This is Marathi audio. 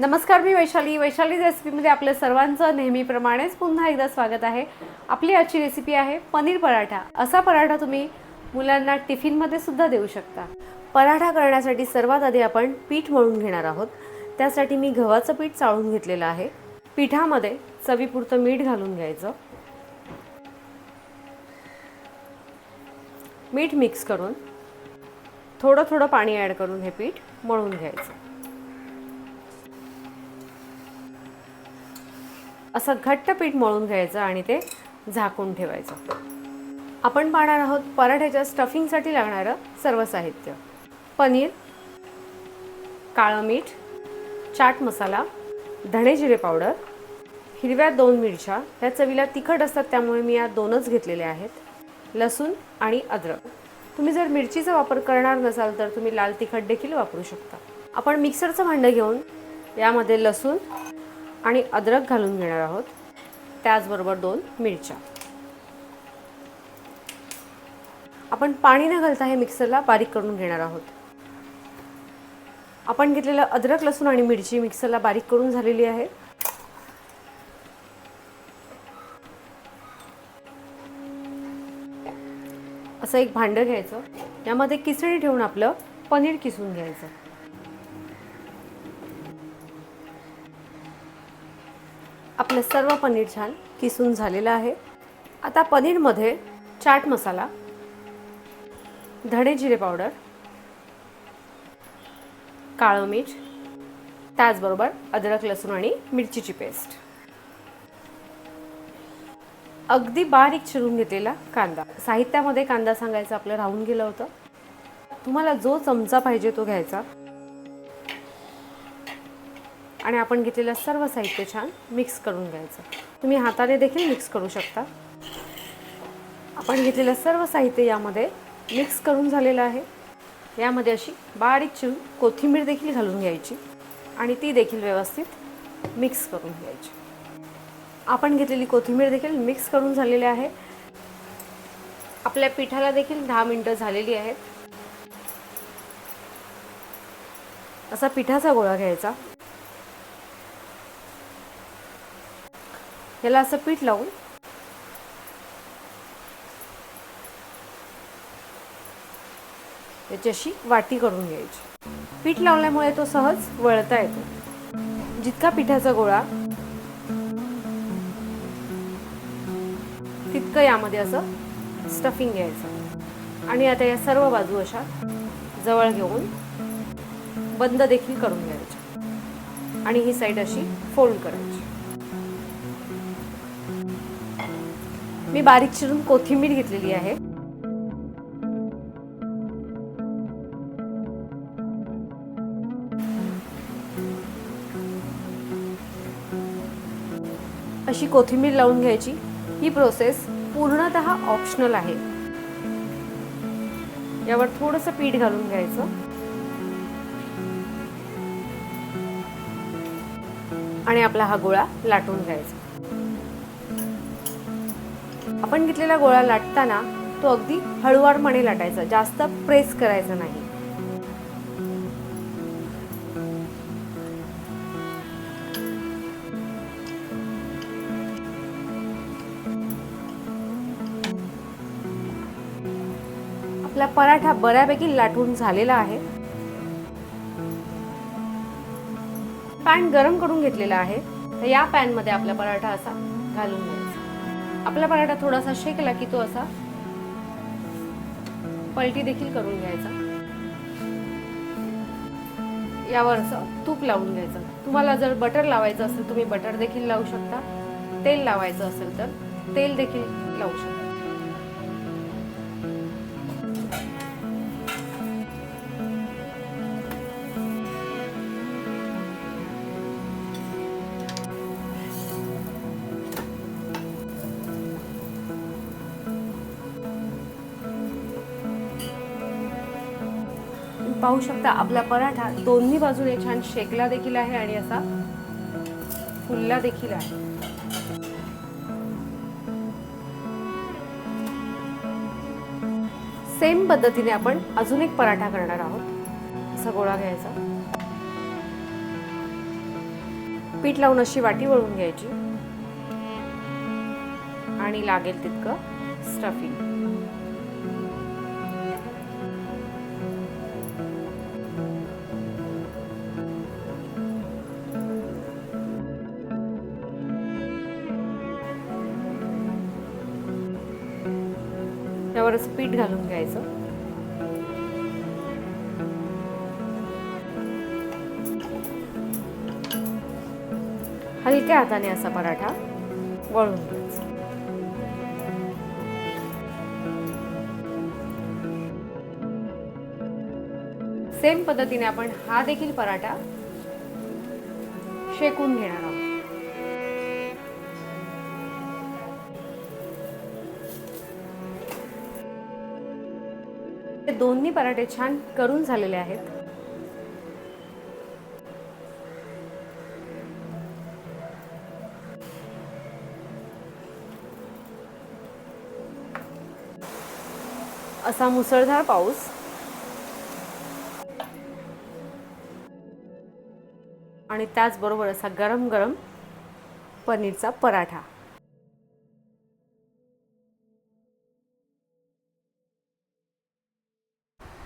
नमस्कार मी वैशाली. वैशाली रेसिपीमध्ये आपल्या सर्वांचं नेहमीप्रमाणेच पुन्हा एकदा स्वागत आहे. आपली आजची रेसिपी आहे पनीर पराठा. असा पराठा तुम्ही मुलांना टिफिनमध्ये सुद्धा देऊ शकता. पराठा करण्यासाठी सर्वात आधी आपण पीठ मळून घेणार आहोत. त्यासाठी मी गव्हाचं पीठ चाळून घेतलेलं आहे. पिठामध्ये चवीपुरतं मीठ घालून घ्यायचं. मीठ मिक्स करून थोडं थोडं पाणी ॲड करून हे पीठ मळून घ्यायचं. असं घट्ट पीठ मळून घ्यायचं आणि ते झाकून ठेवायचं. आपण पाहणार आहोत पराठ्याच्या स्टफिंगसाठी लागणारं सर्व साहित्य. पनीर काळं मीठ चाट मसाला धणे जिरे पावडर हिरव्या दोन मिरच्या. ह्या चवीला तिखट असतात त्यामुळे मी या दोनच घेतलेल्या आहेत. लसूण आणि अद्रक. तुम्ही जर मिरचीचा वापर करणार नसाल तर तुम्ही लाल तिखट देखील वापरू शकता. आपण मिक्सरचं भांडं घेऊन यामध्ये लसूण आणि अद्रक घालून घेणार आहोत. त्याचबरोबर दोन मिरच्या. आपण पाणी न घालता हे मिक्सरला बारीक करून घेणार आहोत. आपण घेतलेलं अद्रक लसूण आणि मिरची मिक्सरला बारीक करून झालेली आहे. असं एक भांडं घ्यायचं. यामध्ये किसणी ठेवून आपलं पनीर किसून घ्यायचं. आपलं सर्व पनीर छान किसून झालेलं आहे. आता पनीरमध्ये चाट मसाला धणे जिरे पावडर काळं मीठ त्याचबरोबर अद्रक लसूण आणि मिरचीची पेस्ट. अगदी बारीक चिरून घेतलेला कांदा. साहित्यामध्ये कांदा सांगायचं आपलं राहून गेलं होतं. तुम्हाला जो चमचा पाहिजे तो घ्यायचा. आणि आपण घेतलेलं सर्व साहित्य छान मिक्स करून घ्यायचं. तुम्ही हाताने देखील मिक्स करू शकता. आपण घेतलेलं सर्व साहित्य यामध्ये मिक्स करून झालेलं आहे. यामध्ये अशी बारीक चिरून कोथिंबीर देखील घालून घ्यायची आणि ती देखील व्यवस्थित मिक्स करून घ्यायची. आपण घेतलेली कोथिंबीर देखील मिक्स करून झालेली आहे. आपल्या पिठाला देखील दहा मिनटं झालेली आहेत. असा पिठाचा गोळा घ्यायचा. याला असं पीठ लावून याच्याशी वाटी करून घ्यायची. पीठ लावल्यामुळे तो सहज वळता येतो. जितका पिठाचा गोळा तितकं यामध्ये असं स्टफिंग घ्यायचं. आणि आता या सर्व बाजू अशा जवळ घेऊन बंद देखील करून घ्यायच्या. आणि ही साईड अशी फोल्ड करायची. मी बारीक चिरून कोथिंबीर घेतलेली आहे. अशी कोथिंबीर लावून घ्यायची. ही प्रोसेस पूर्णतः ऑप्शनल आहे. यावर थोडंसं पीठ घालून घ्यायचं. आणि आपला हा गोळा लाटून घ्यायचा. आपण घेतलेला गोळा लाटताना तो अगदी हळुवारपणे लाटायचा जास्त प्रेस करायचा नाही. आपला पराठा बऱ्यापैकी लाटून झालेला आहे. पॅन गरम करून घेतलेला आहे. तर या पॅनमध्ये आपला पराठा असा घालून घ्यायचा आपला पराठा थोडासा शेकला की तो असा पलटी देखील करून घ्यायचा. यावर असं तूप लावून घ्यायचं. तुम्हाला जर बटर लावायचं असेल तुम्ही बटर देखील लावू शकता. तेल लावायचं असेल तर तेल देखील लावू शकता. पाहू शकता आपला पराठा दोन्ही बाजूने छान शेकला देखील आहे आणि असा फुलला देखील आहे. सेम पद्धतीने आपण अजून एक पराठा करणार आहोत. असा गोळा घ्यायचा. पीठ लावून अशी वाटी वळून घ्यायची. आणि लागेल तितकं स्टफिंग त्यावर असं पीठ घालून घ्यायचं. हलक्या हाताने असा पराठा वळून घ्यायचा. सेम पद्धतीने आपण हा देखील पराठा शेकून घेणार आहोत. दोन्ही पराठे छान करून झालेले आहेत. असा मुसळधार पाऊस. आणि त्याचबरोबर असा गरम गरम पनीरचा पराठा.